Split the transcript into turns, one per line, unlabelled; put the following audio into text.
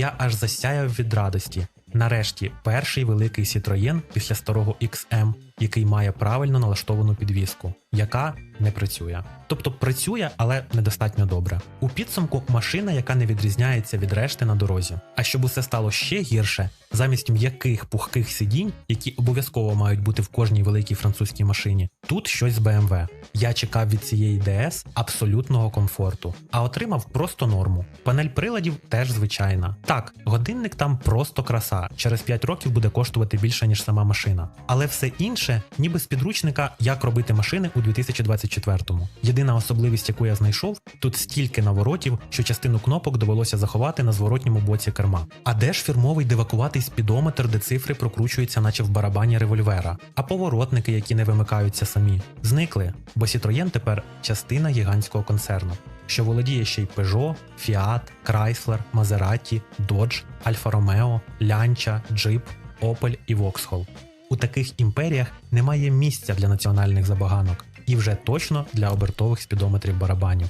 Я аж засяяв від радості. Нарешті перший великий Citroën після старого XM, який має правильно налаштовану підвіску, яка не працює. Тобто працює, але недостатньо добре. У підсумку машина, яка не відрізняється від решти на дорозі. А щоб усе стало ще гірше, замість м'яких пухких сидінь, які обов'язково мають бути в кожній великій французькій машині, тут щось з BMW. Я чекав від цієї DS абсолютного комфорту, а отримав просто норму. Панель приладів теж звичайна. Так, годинник там просто краса. Через 5 років буде коштувати більше, ніж сама машина. Але все інше, ніби з підручника, як робити машини у 2024-му. Єдина особливість, яку я знайшов, тут стільки наворотів, що частину кнопок довелося заховати на зворотньому боці керма. А де ж фірмовий девакуватий спідометр, де цифри прокручуються, наче в барабані револьвера, а поворотники, які не вимикаються самі, зникли, бо Citroën тепер частина гігантського концерну, що володіє ще й Peugeot, Fiat, Chrysler, Maserati, Dodge, Alfa Romeo, Lancia, Jeep, Opel і Vauxhall. У таких імперіях немає місця для національних забаганок і вже точно для обертових спідометрів барабанів.